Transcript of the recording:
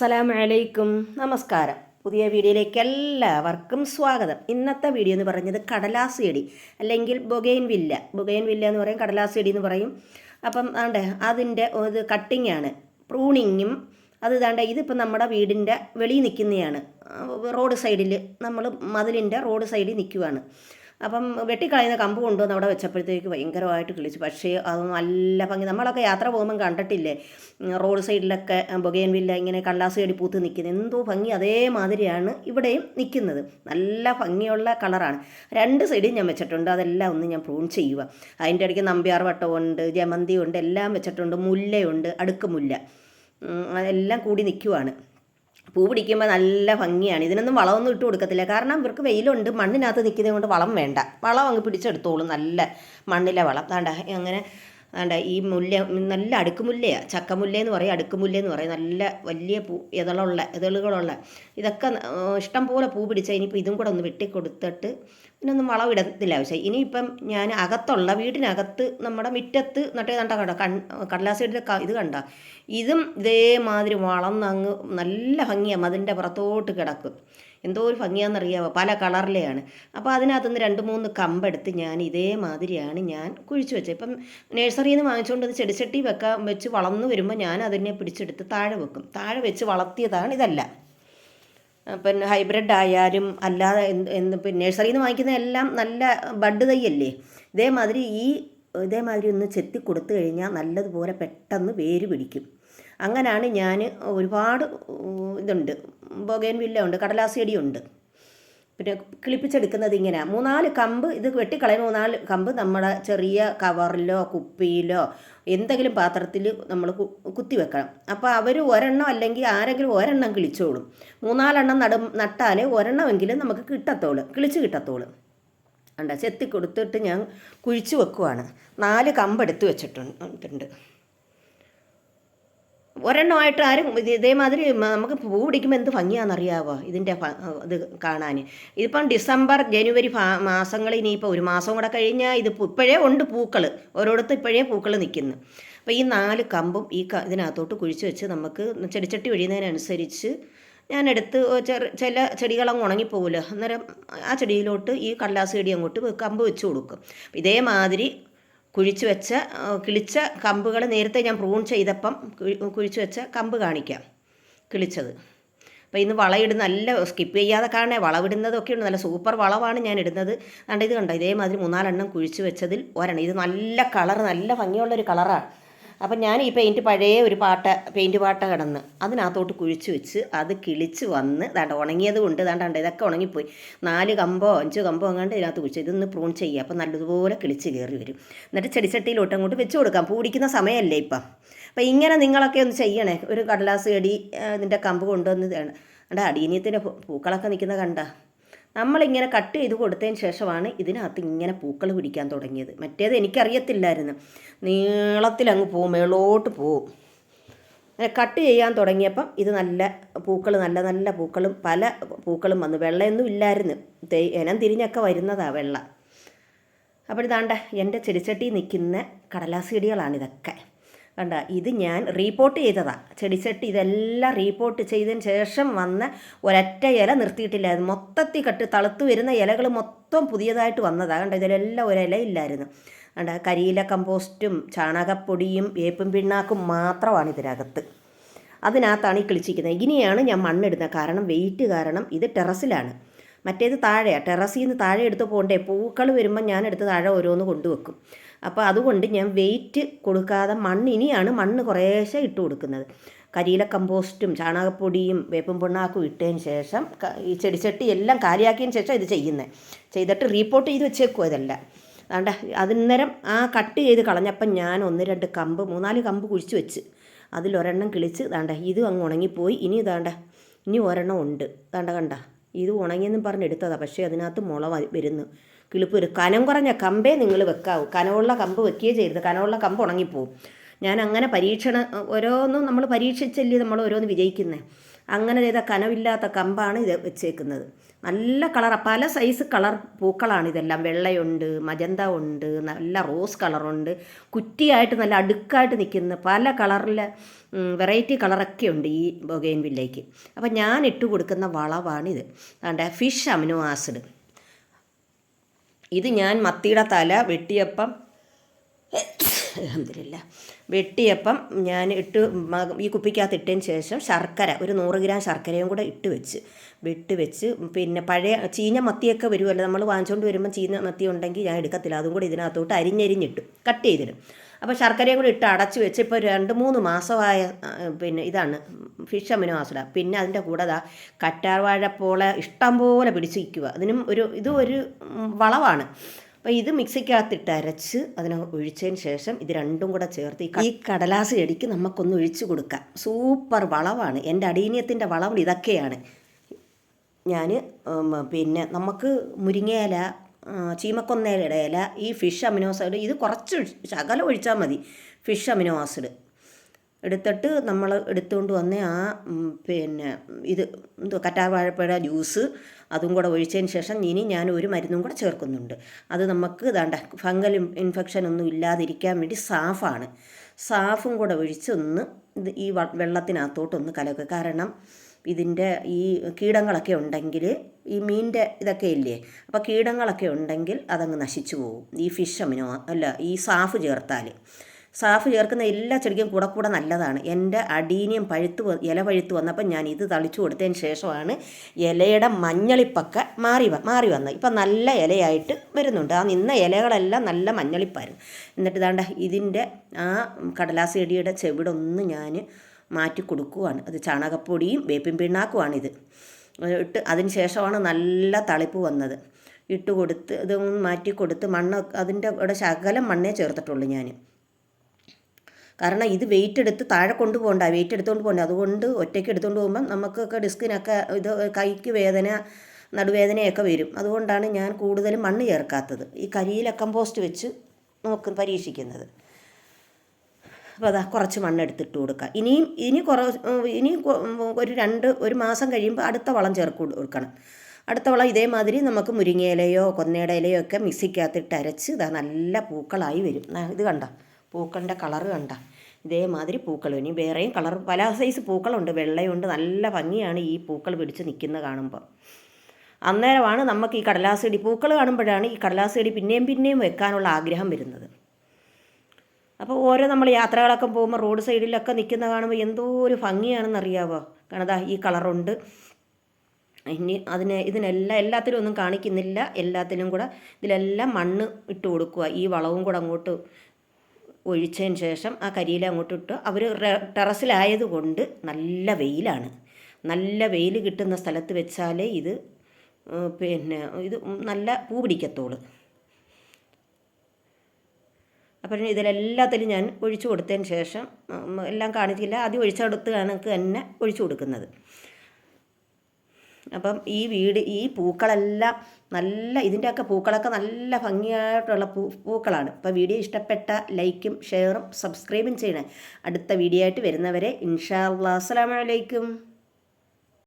അസ്സലാമു അലൈക്കും നമസ്കാരം. പുതിയ വീഡിയോയിലേക്ക് എല്ലാവർക്കും സ്വാഗതം. ഇന്നത്തെ വീഡിയോ എന്ന് പറഞ്ഞത് കടലാസ് ചെടി അല്ലെങ്കിൽ ബൊഗൈൻ വില്ല. ബൊഗൈൻ വില്ല എന്ന് പറയും കടലാസ് ചെടി എന്ന് പറയും. അപ്പം ആണ്ടേ അതിന്റെ ഇത് കട്ടിങ് ആണ്. പ്രൂണിങ്ങും അത് ഇതാണ്ട് ഇതിപ്പോൾ നമ്മുടെ വീടിന്റെ വെളിയിൽ നിൽക്കുന്നതാണ്. റോഡ് സൈഡിൽ നമ്മൾ മതിലിന്റെ റോഡ് സൈഡിൽ നിൽക്കുവാണ്. അപ്പം വെട്ടിക്കളയുന്ന കമ്പ് കൊണ്ടുവന്ന് അവിടെ വെച്ചപ്പോഴത്തേക്ക് ഭയങ്കരമായിട്ട് കിളിച്ചു. പക്ഷേ അത് നല്ല ഭംഗി. നമ്മളൊക്കെ യാത്ര പോകുമ്പം കണ്ടിട്ടില്ലേ? റോഡ് സൈഡിലൊക്കെ ബൊഗേൻ വില്ല ഇങ്ങനെ കള്ളാസ് ചെടി പൂത്ത് നിൽക്കുന്നത് എന്തോ ഭംഗി അതേമാതിരിയാണ് ഇവിടെയും നിൽക്കുന്നത്. നല്ല ഭംഗിയുള്ള കളറാണ്. രണ്ട് സൈഡും ഞാൻ വെച്ചിട്ടുണ്ട്. അതെല്ലാം ഒന്ന് ഞാൻ പ്രൂൺ ചെയ്യുക അതിന്റെ ഇടയ്ക്ക് നമ്പ്യാർ വട്ടമുണ്ട് ജമന്തി ഉണ്ട് എല്ലാം വെച്ചിട്ടുണ്ട്. മുല്ലയുണ്ട് അടുക്ക് മുല്ല. അതെല്ലാം കൂടി നിൽക്കുവാണ്. പൂ പിടിക്കുമ്പോൾ നല്ല ഭംഗിയാണ്. ഇതിനൊന്നും വളമൊന്നും ഇട്ട് കൊടുക്കത്തില്ല. കാരണം ഇവർക്ക് വെയിലുണ്ട്. മണ്ണിനകത്ത് നിൽക്കുന്നത് കൊണ്ട് വളം വേണ്ട. വളം അങ്ങ് പിടിച്ചെടുത്തോളും നല്ല മണ്ണിലെ വളം. താണ്ട അങ്ങനെ താണ്ട ഈ മുല്ല നല്ല അടുക്കുമുല്ലയാണ് ചക്കമുല്ല എന്ന് പറയും അടുക്കുമുല്ല എന്ന് പറയും. നല്ല വലിയ പൂ ഇതളുള്ള ഇതളുകളുള്ള. ഇതൊക്കെ ഇഷ്ടംപോലെ ഇഷ്ടം പോലെ പൂ പിടിച്ചാൽ ഇനിയിപ്പോൾ ഇതും കൂടെ ഒന്ന് വെട്ടിക്കൊടുത്തിട്ട് ഇതിനൊന്നും വളവിടത്തില്ല ആവശ്യം ഇനിയിപ്പം ഞാൻ അകത്തുള്ള വീടിനകത്ത് നമ്മുടെ മുറ്റത്ത് നട്ടേ നട്ട കണ്ട കൺ കടലാസിയുടെ ഇത് കണ്ട? ഇതും ഇതേമാതിരി വളർന്നങ്ങ് നല്ല ഭംഗിയാണ് അതിന്റെ പുറത്തോട്ട് കിടക്കും. എന്തോ ഒരു ഭംഗിയാണെന്നറിയാമോ പല കളറിലെയാണ്. അപ്പോൾ അതിനകത്തുനിന്ന് രണ്ട് മൂന്ന് കമ്പെടുത്ത് ഞാൻ ഇതേമാതിരിയാണ് ഞാൻ കുഴിച്ചു വെച്ചത്. ഇപ്പം നഴ്സറിയിൽ നിന്ന് വാങ്ങിച്ചുകൊണ്ട് അത് ചെടിച്ചട്ടി വെക്കാൻ വെച്ച് വളർന്നു വരുമ്പോൾ ഞാൻ അതിനെ പിടിച്ചെടുത്ത് താഴെ വെക്കും. താഴെ വെച്ച് വളർത്തിയതാണ് ഇതെല്ലാം. പിന്നെ ഹൈബ്രിഡ് ആയാലും അല്ലാതെ എന്ത് എന്ത് പിന്നെ നഴ്സറിയിൽ നിന്ന് വാങ്ങിക്കുന്ന എല്ലാം നല്ല ബഡ് തൈയല്ലേ ഇതേമാതിരി ഈ ഇതേമാതിരി ഒന്ന് ചെത്തി കൊടുത്തു കഴിഞ്ഞാൽ നല്ലതുപോലെ പെട്ടെന്ന് വേര് പിടിക്കും. അങ്ങനെയാണ് ഞാൻ ഒരുപാട് ഇതുണ്ട് ബൊഗേൻ വില്ല ഉണ്ട് കടലാസ് ചെടിയുണ്ട്. പിന്നെ കിളിപ്പിച്ചെടുക്കുന്നത് ഇങ്ങനെ. മൂന്നാൽ കമ്പ് ഇത് വെട്ടിക്കളയുന്ന മൂന്നാൽ കമ്പ് നമ്മുടെ ചെറിയ കവറിലോ കുപ്പിയിലോ എന്തെങ്കിലും പാത്രത്തിൽ നമ്മൾ കുത്തി വെക്കണം. അപ്പോൾ അവർ ഒരെണ്ണം അല്ലെങ്കിൽ ആരെങ്കിലും ഒരെണ്ണം കിളിച്ചോളും. മൂന്നാലെണ്ണം നട നട്ടാലേ ഒരെണ്ണമെങ്കിലും നമുക്ക് കിട്ടത്തോളൂ കിളിച്ച് കിട്ടത്തോളൂ. ഉണ്ട് ചെത്തി കൊടുത്തിട്ട് ഞാൻ കുഴിച്ച് വെക്കുവാണ്. നാല് കമ്പെടുത്ത് വെച്ചിട്ടുണ്ട് ഒരെണ്ണമായിട്ട് ആരും ഇതേമാതിരി നമുക്ക് പൂ പിടിക്കുമ്പോൾ എന്ത് ഭംഗിയാണെന്നറിയാവോ ഇതിന്റെ ഇത് കാണാൻ ഇതിപ്പം ഡിസംബർ ജനുവരി മാസങ്ങൾ ഇനിയിപ്പോൾ ഒരു മാസം കൂടെ കഴിഞ്ഞാൽ ഇത് ഇപ്പോഴേ ഉണ്ട് പൂക്കൾ ഓരോടത്ത് ഇപ്പോഴേ പൂക്കൾ നിൽക്കുന്നു അപ്പോൾ ഈ നാല് കമ്പും ഈ ഇതിനകത്തോട്ട് കുഴിച്ച് വെച്ച് നമുക്ക് ചെടിച്ചട്ടി ഒഴിയുന്നതിനനുസരിച്ച് ഞാനെടുത്ത് ചെറു ചില ചെടികളങ്ങ് ഉണങ്ങിപ്പോകുമല്ലോ അന്നേരം ആ ചെടിയിലോട്ട് ഈ കടലാസ് ചെടി അങ്ങോട്ട് കമ്പ് വെച്ച് കൊടുക്കും. ഇതേമാതിരി കുഴിച്ച് വെച്ച കിളിച്ച കമ്പുകൾ നേരത്തെ ഞാൻ പ്രൂൺ ചെയ്തപ്പം കുഴിച്ചു വെച്ച കമ്പ് കാണിക്കാം. കിളിച്ചത്. അപ്പോൾ ഇന്ന് വളയിടുന്ന നല്ല സ്കിപ്പ് ചെയ്യാതെ കാണേ വളവിടുന്നതൊക്കെ ഉണ്ട്. നല്ല സൂപ്പർ വളമാണ് ഞാൻ ഇടുന്നത്. കണ്ട ഇത് കണ്ടോ ഇതേമാതിരി മൂന്നാലെണ്ണം കുഴിച്ചു വെച്ചതിൽ ഒരെണ്ണം. ഇത് നല്ല കളർ നല്ല ഭംഗിയുള്ളൊരു കളറാണ്. അപ്പം ഞാൻ ഈ പെയിന്റ് പഴയ ഒരു പാട്ട പെയിന്റ് പാട്ട കിടന്ന് അതിനകത്തോട്ട് കുഴിച്ച് വെച്ച് അത് കിളിച്ച് വന്ന് ദാണ്ട ഉണങ്ങിയത് കൊണ്ട് ദാണ്ടാണ്ട് ഇതൊക്കെ ഉണങ്ങിപ്പോയി. നാല് കമ്പോ അഞ്ച് കമ്പോ അങ്ങാണ്ട് ഇതിനകത്ത് കുഴിച്ച് ഇതൊന്ന് പ്രൂൺ ചെയ്യുക. അപ്പം നല്ലതുപോലെ കിളിച്ച് കയറി വരും. എന്നിട്ട് ചെടിച്ചട്ടിയിലോട്ട് അങ്ങോട്ട് വെച്ച് കൊടുക്കാം. പൂടിക്കുന്ന സമയമല്ലേ ഇപ്പം. അപ്പം ഇങ്ങനെ നിങ്ങളൊക്കെ ഒന്ന് ചെയ്യണേ. ഒരു കടലാസ് ചെടി ഇതിന്റെ കമ്പ് കൊണ്ടുവന്ന് എന്റെ അടീനിയത്തിന്റെ പൂക്കളൊക്കെ നിൽക്കുന്ന കണ്ട. നമ്മളിങ്ങനെ കട്ട് ചെയ്ത് കൊടുത്തതിന് ശേഷമാണ് ഇതിനകത്ത് ഇങ്ങനെ പൂക്കൾ പിടിക്കാൻ തുടങ്ങിയത്. മറ്റേത് എനിക്കറിയത്തില്ലായിരുന്നു. നീളത്തിലങ്ങ് പോവും മേളോട്ട് പോവും കട്ട് ചെയ്യാൻ തുടങ്ങിയപ്പം ഇത് നല്ല പൂക്കൾ നല്ല നല്ല പൂക്കളും പല പൂക്കളും വന്നു. വെള്ളയൊന്നും ഇല്ലായിരുന്നു. ഇനം തിരിഞ്ഞൊക്കെ വരുന്നതാണ് വെള്ള. അപ്പോൾ ഇതാണ്ട എന്റെ ചെടിച്ചട്ടി നിൽക്കുന്ന കടലാസ് ചെടികളാണ് ഇതൊക്കെ കണ്ട ഇത് ഞാൻ റീപ്പോർട്ട് ചെയ്തതാണ് ചെടിച്ചട്ടി ഇതെല്ലാം റീപ്പോർട്ട് ചെയ്തതിന് ശേഷം വന്ന ഒരൊറ്റ ഇല നിർത്തിയിട്ടില്ലായിരുന്നു മൊത്തത്തിൽ കട്ട് തളുത്തു വരുന്ന ഇലകൾ മൊത്തം പുതിയതായിട്ട് വന്നതാണ് കണ്ട ഇതിലെല്ലാം ഒരില ഇല്ലായിരുന്നു. കണ്ട കരിയില കമ്പോസ്റ്റും ചാണകപ്പൊടിയും വേപ്പും പിണ്ണാക്കും മാത്രമാണ് ഇതിനകത്ത്. അതിനകത്താണ് ഈ കിളിച്ചിരിക്കുന്നത്. ഇങ്ങനെയാണ് ഞാൻ മണ്ണിടുന്നത്. കാരണം വെയിറ്റ് കാരണം ഇത് ടെറസിലാണ്. മറ്റേത് താഴെയാണ് ടെറസിൽ നിന്ന് താഴെ എടുത്ത് പോകണ്ടേ? പൂക്കൾ വരുമ്പോൾ ഞാൻ എടുത്ത് താഴെ ഓരോന്ന് കൊണ്ടുവെക്കും. അപ്പോൾ അതുകൊണ്ട് ഞാൻ വെയിറ്റ് കൊടുക്കാതെ മണ്ണ് ഇനിയാണ് മണ്ണ് കുറേശ്ശെ ഇട്ട് കൊടുക്കുന്നത്. കരിയില കമ്പോസ്റ്റും ചാണകപ്പൊടിയും വേപ്പും പിണ്ണാക്കും ഇട്ടതിന് ശേഷം ഈ ചെടിച്ചട്ടി എല്ലാം കാലിയാക്കിയതിന് ശേഷം ഇത് ചെയ്യുന്നത് ചെയ്തിട്ട് റീപ്പോർട്ട് ചെയ്ത് വെച്ചേക്കുമോ ഇതെല്ലാം. അതുകൊണ്ട് അതിന്നേരം ആ കട്ട് ചെയ്ത് കളഞ്ഞപ്പം ഞാൻ ഒന്ന് രണ്ട് കമ്പ് മൂന്നാൽ കമ്പ് കുഴിച്ച് വെച്ച്. അതിലൊരെണ്ണം കിളിച്ച് ദാണ്ട ഇത് അങ്ങ് ഉണങ്ങിപ്പോയി. ഇനി ഇതാണ്ട ഇനി ഒരെണ്ണം ഉണ്ട്. ദാണ്ട കണ്ട? ഇത് ഉണങ്ങിയെന്നും പറഞ്ഞ് എടുത്തതാണ് പക്ഷേ അതിനകത്ത് മുള വരുന്നു. കിളിപ്പ് വരും. കനം കുറഞ്ഞ കമ്പേ നിങ്ങൾ വെക്കാവൂ. കനമുള്ള കമ്പ് വെക്കുകയേ ചെയ്യരുത്. കനമുള്ള കമ്പ് ഉണങ്ങിപ്പോവും. ഞാൻ അങ്ങനെ പരീക്ഷണ ഓരോന്നും നമ്മൾ പരീക്ഷിച്ചല്ലേ നമ്മൾ ഓരോന്ന് വിജയിക്കുന്നത് അങ്ങനെ ചെയ്ത കനവില്ലാത്ത കമ്പാണ് ഇത് വെച്ചേക്കുന്നത്. നല്ല കളർ പല സൈസ് കളർ പൂക്കളാണ് ഇതെല്ലാം. വെള്ളയുണ്ട് മജന്ത ഉണ്ട് നല്ല റോസ് കളറുണ്ട്. കുറ്റിയായിട്ട് നല്ല അടുക്കായിട്ട് നിൽക്കുന്ന പല കളറിലെ വെറൈറ്റി കളറൊക്കെ ഉണ്ട് ഈ ബൊഗൈൻ വില്ലയ്ക്ക്. അപ്പം ഞാൻ ഇട്ട് കൊടുക്കുന്ന വളവാണിത്. അതുകൊണ്ട് ഫിഷ് അമിനോ ആസിഡ്. ഇത് ഞാൻ മത്തിയുടെ തല വെട്ടിയപ്പം അലഹമില്ല വെട്ടിയപ്പം ഞാൻ ഇട്ട് ഈ കുപ്പിക്കകത്ത് ഇട്ടതിന് ശേഷം ശർക്കര ഒരു നൂറ് ഗ്രാം ശർക്കരയും കൂടെ ഇട്ട് വെച്ച്. വിട്ട് വെച്ച് പിന്നെ പഴയ ചീഞ്ഞ മത്തിയൊക്കെ വരുമല്ലോ നമ്മൾ വാങ്ങിച്ചുകൊണ്ട് വരുമ്പോൾ ചീഞ്ഞ മത്തി ഉണ്ടെങ്കിൽ ഞാൻ എടുക്കത്തില്ല. അതും കൂടി ഇതിനകത്തോട്ട് അരിഞ്ഞരിഞ്ഞിട്ട് കട്ട് ചെയ്തിടും. അപ്പോൾ ശർക്കരയും കൂടി ഇട്ട് അടച്ച് വെച്ച് ഇപ്പോൾ രണ്ട് മൂന്ന് മാസമായ പിന്നെ ഇതാണ് ഫിഷ് അമിനോ ആസിഡ. പിന്നെ അതിന്റെ കൂടെ അതാ കറ്റാർവാഴപ്പോളെ ഇഷ്ടം പോലെ പിടിച്ച് നിൽക്കുക അതിനും ഒരു ഇത് ഒരു വളവാണ്. അപ്പോൾ ഇത് മിക്സിക്കകത്തിട്ട് അരച്ച് അതിനെ ഒഴിച്ചതിന് ശേഷം ഇത് രണ്ടും കൂടെ ചേർത്ത് ഈ കടലാസ് ചെടിക്ക് നമുക്കൊന്ന് ഒഴിച്ചു കൊടുക്കാം. സൂപ്പർ വളവാണ്. എന്റെ അടീനിയത്തിന്റെ വളവ് ഇതൊക്കെയാണ്. ഞാൻ പിന്നെ നമുക്ക് മുരിങ്ങയില ചീമക്കൊന്നയില ഈ ഫിഷ് അമിനോ ആസിഡ് ഇത് കുറച്ച് ശകലം ഒഴിച്ചാൽ മതി. Fish amino acid. എടുത്തിട്ട് നമ്മൾ എടുത്തുകൊണ്ട് വന്ന ആ പിന്നെ ഇത് എന്തോ കറ്റാർവാഴപ്പഴ ജ്യൂസ് അതും കൂടെ ഒഴിച്ചതിന് ശേഷം ഇനി ഞാൻ ഒരു മരുന്നും കൂടെ ചേർക്കുന്നുണ്ട്. അത് നമുക്ക് ഇതാണ്ട ഫംഗൽ ഇൻഫെക്ഷൻ ഒന്നും ഇല്ലാതിരിക്കാൻ വേണ്ടി സാഫാണ്. സാഫും കൂടെ ഒഴിച്ച് ഒന്ന് ഈ വെള്ളത്തിനകത്തോട്ടൊന്ന് കലക്കുക. കാരണം ഇതിന്റെ ഈ കീടങ്ങളൊക്കെ ഉണ്ടെങ്കിൽ ഈ മീനിന്റെ ഇതൊക്കെ ഇല്ലേ അപ്പോൾ കീടങ്ങളൊക്കെ ഉണ്ടെങ്കിൽ അതങ്ങ് നശിച്ചു പോകും. ഈ ഫിഷ് അമിനോ അല്ല ഈ സാഫ് ചേർത്താൽ. സാഫ് ചേർക്കുന്ന എല്ലാ ചെടിക്കും കൂടെ കൂടെ നല്ലതാണ്. എന്റെ അടീനിയം പഴുത്ത് ഇല പഴുത്ത് വന്നപ്പോൾ ഞാൻ ഇത് തളിച്ചു കൊടുത്തതിന് ശേഷമാണ് ഇലയുടെ മഞ്ഞളിപ്പൊക്കെ മാറി മാറി വന്നത്. ഇപ്പം നല്ല ഇലയായിട്ട് വരുന്നുണ്ട്. ആ നിന്ന ഇലകളെല്ലാം നല്ല മഞ്ഞളിപ്പായിരുന്നു. എന്നിട്ട് ഇതാണ്ട ഇതിന്റെ ആ കടലാസ് ചെടിയുടെ ചെവിടൊന്ന് ഞാൻ മാറ്റി കൊടുക്കുവാണ്. അത് ചാണകപ്പൊടിയും വേപ്പിൻ പിണ്ണാക്കുമാണിത് ഇട്ട് അതിന് ശേഷമാണ് നല്ല തളിപ്പ് വന്നത്. ഇട്ട് കൊടുത്ത് ഇത് മാറ്റി കൊടുത്ത് മണ്ണ് അതിന്റെ ഇവിടെ ശകലം മണ്ണേ ചേർത്തിട്ടുള്ളൂ ഞാൻ. കാരണം ഇത് വെയിറ്റ് എടുത്ത് താഴെ കൊണ്ടുപോകണ്ട വെയിറ്റ് എടുത്തുകൊണ്ട് പോകണ്ട. അതുകൊണ്ട് ഒറ്റയ്ക്ക് എടുത്തുകൊണ്ട് പോകുമ്പം നമുക്കൊക്കെ ഡിസ്കിനൊക്കെ ഇത് കൈക്ക് വേദന നടുവേദനയൊക്കെ വരും. അതുകൊണ്ടാണ് ഞാൻ കൂടുതലും മണ്ണ് ചേർക്കാത്തത്. ഈ കരിയില കമ്പോസ്റ്റ് വെച്ച് നോക്ക് പരീക്ഷിക്കുന്നത്. അപ്പോൾ അതാ കുറച്ച് മണ്ണെടുത്തിട്ട് കൊടുക്കുക. ഇനിയും ഇനി കുറ ഇനി ഒരു രണ്ട് ഒരു മാസം കഴിയുമ്പോൾ അടുത്ത വളം ചേർക്ക് കൊടുക്കണം. അടുത്ത വളം ഇതേമാതിരി നമുക്ക് മുരിങ്ങയിലയോ കൊന്നയുടെ ഇലയോ ഒക്കെ മിക്സിക്കകത്തിട്ട് അരച്ച് ഇതാ നല്ല പൂക്കളായി വരും. ഇത് കണ്ട? പൂക്കളുടെ കളറ് കണ്ട? ഇതേമാതിരി പൂക്കൾ. ഇനി വേറെയും കളർ പല സൈസ് പൂക്കളുണ്ട്. വെള്ളയുണ്ട്. നല്ല ഭംഗിയാണ് ഈ പൂക്കൾ പിടിച്ച് നിൽക്കുന്നത് കാണുമ്പോൾ അന്നേരമാണ് നമുക്ക് ഈ കടലാസ് പൂക്കൾ കാണുമ്പോഴാണ് ഈ കടലാസ് പിന്നെയും പിന്നെയും വെക്കാനുള്ള ആഗ്രഹം വരുന്നത്. അപ്പോൾ ഓരോ നമ്മൾ യാത്രകളൊക്കെ പോകുമ്പോൾ റോഡ് സൈഡിലൊക്കെ നിൽക്കുന്ന കാണുമ്പോൾ എന്തോ ഒരു ഭംഗിയാണെന്നറിയാവോ? കാണതാ ഈ കളറുണ്ട്. ഇനി അതിന് ഇതിനെല്ലാം എല്ലാത്തിലും ഒന്നും കാണിക്കുന്നില്ല. എല്ലാത്തിലും കൂടെ ഇതിലെല്ലാം മണ്ണ് ഇട്ട് കൊടുക്കുക. ഈ വളവും കൂടെ അങ്ങോട്ട് ഒഴിച്ചതിന് ശേഷം ആ അങ്ങോട്ട് ഇട്ടു. അവർ ടെറസിലായതുകൊണ്ട് നല്ല വെയിലാണ്. നല്ല വെയിൽ കിട്ടുന്ന സ്ഥലത്ത് വെച്ചാലേ ഇത് പിന്നെ ഇത് നല്ല പൂ പിടിക്കത്തുള്ളൂ അപ്പം ഇതിലെല്ലാത്തിലും ഞാൻ ഒഴിച്ചു കൊടുത്തതിന് ശേഷം എല്ലാം കാണിച്ചില്ല. ആദ്യം ഒഴിച്ചെടുത്ത് കണക്ക് തന്നെ ഒഴിച്ചു കൊടുക്കുന്നത്. അപ്പം ഈ വീട് ഈ പൂക്കളെല്ലാം നല്ല ഇതിന്റെയൊക്കെ പൂക്കളൊക്കെ നല്ല ഭംഗിയായിട്ടുള്ള പൂ പൂക്കളാണ്. അപ്പോൾ വീഡിയോ ഇഷ്ടപ്പെട്ട ലൈക്കും ഷെയറും സബ്സ്ക്രൈബും ചെയ്യണേ. അടുത്ത വീഡിയോ ആയിട്ട് വരുന്നവരെ ഇൻഷാ അള്ളാഹ് അസ്സലാമു അലൈക്കും.